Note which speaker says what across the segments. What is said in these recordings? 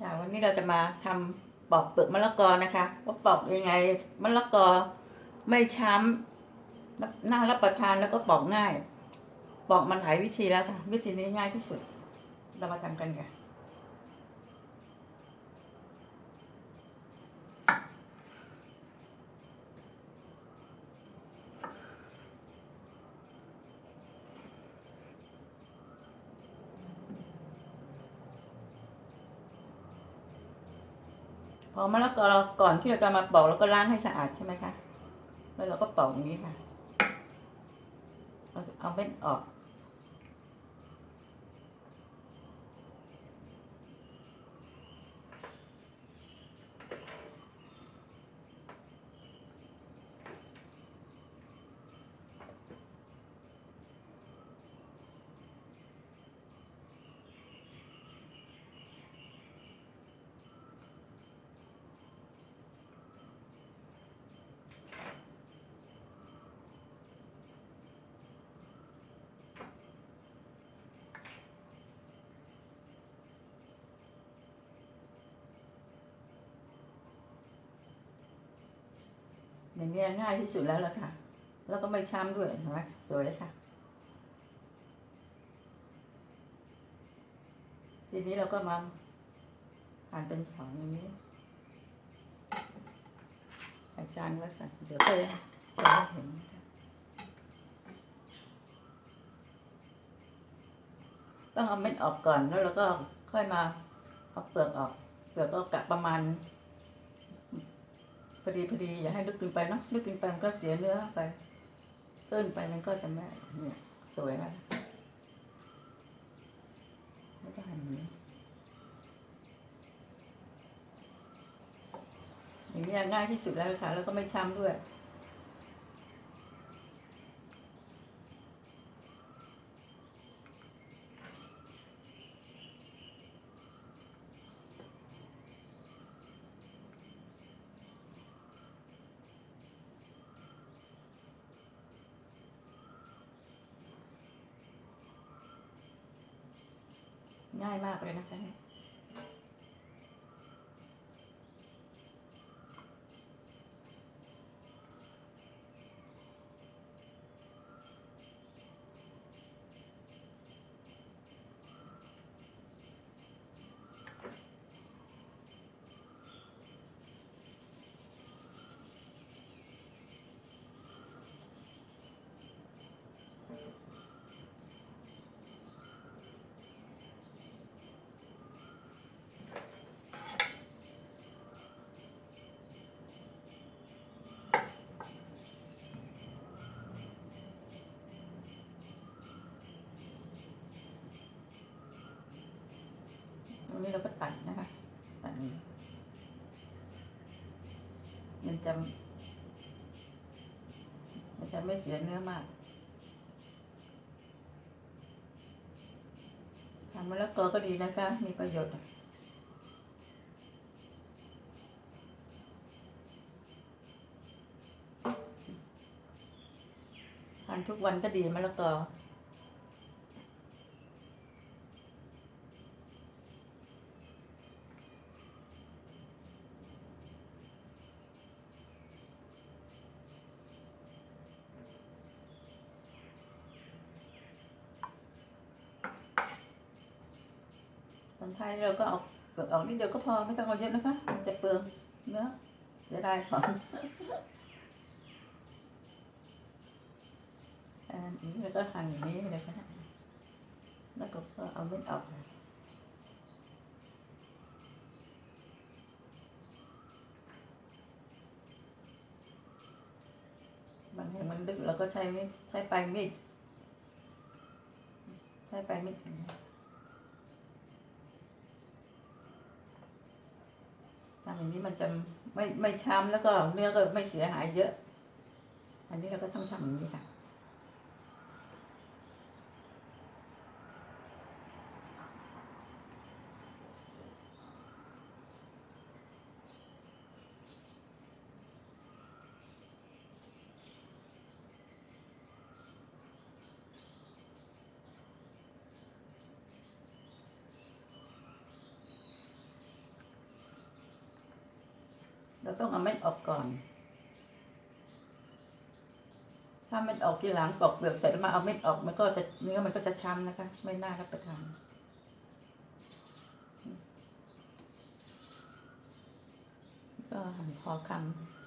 Speaker 1: ค่ะวันนี้เราจะมาทำปอกเปลือกมะละกอนะคะว่าปอกยังไงมะละกอไม่ช้ำน่ารับประทานแล้วก็ปอกง่าย ปอกมันหลายวิธีแล้วค่ะ วิธีนี้ง่ายที่สุด เรามาทำกันค่ะ อมะละกอก่อนที่เราจะมาปอกเราก็ล้างให้สะอาดใช่ไหมคะ แล้วเราก็ปอกอย่างนี้ค่ะ เอาเอาเม็ดออก อย่างนี้ยง่ายที่สุดแล้วล่ะค่ะ แล้วก็ไม่ช้ำด้วยเห็นไหมสวยค่ะ ทีนี้เราก็มาหั่นเป็นสองอย่างนี้ใส่จานไว้ค่ะ เดี๋ยวก็จะได้เห็นต้องเอาเม็ดออกก่อนแล้วเราก็ค่อยมาเอาเปลือกออก เปลือกก็กะประมาณ อดีพอดีอย่าให้ลึกเกินไปเนาะลึกเกินไปมันก็เสียเนื้อไปเกินไปมันก็จะไม่เนี่ยสวยนะแล้วก็หั่นอย่างนี้อย่างนี้ง่ายที่สุดแล้วค่ะ แล้วก็ไม่ช้ำด้วย ง่ายมากเลยนะคะ รงนี้เราก็ตัดนะคะตัดนี้ มันจะ มันจะไม่เสียเนื้อมากทำมะละกอก็ดีนะคะ มีประโยชน์ทานทุกวันก็ดีมะละกอ ตอนท้ายเราก็เอาเปลือกออกนิดเดียวก็พอไม่ต้องเอาเยอะนะคะ มันจะเปลืองเนื้อเสียดายของอันนี้แล้วก็หั่นอย่างนี้เลยค่ะแล้วก็เอาเม็ดออกค่ะบางทีมันดึกเราก็ใช้มีดใช้ปลายมีดใช้ปลายมีด ทำอย่างนี้มันจะไม่ไม่ช้ำแล้วก็เนื้อก็ไม่เสียหายเยอะ อันนี้เราก็ต้องทำอย่างนี้ค่ะ เราต้องเอาเม็ดออกก่อน ถ้าเม็ดออกทีหลังปอกเปลือกเสร็จแล้วมาเอาเม็ดออกมันก็จะเนื้อมันก็จะช้ำนะคะ ไม่น่ารับประทานก็หั่นพอคำ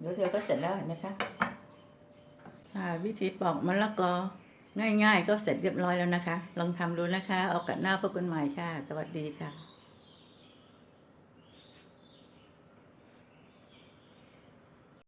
Speaker 1: เดี๋ยวเดียวก็เสร็จแล้วเห็นไหมคะค่ะวิธีปอกมะละกอง่ายๆ ก็เสร็จเรียบร้อยแล้วนะคะ ลองทำดูนะคะเอากัดหน้าพบกันใหม่ค่ะ สวัสดีค่ะ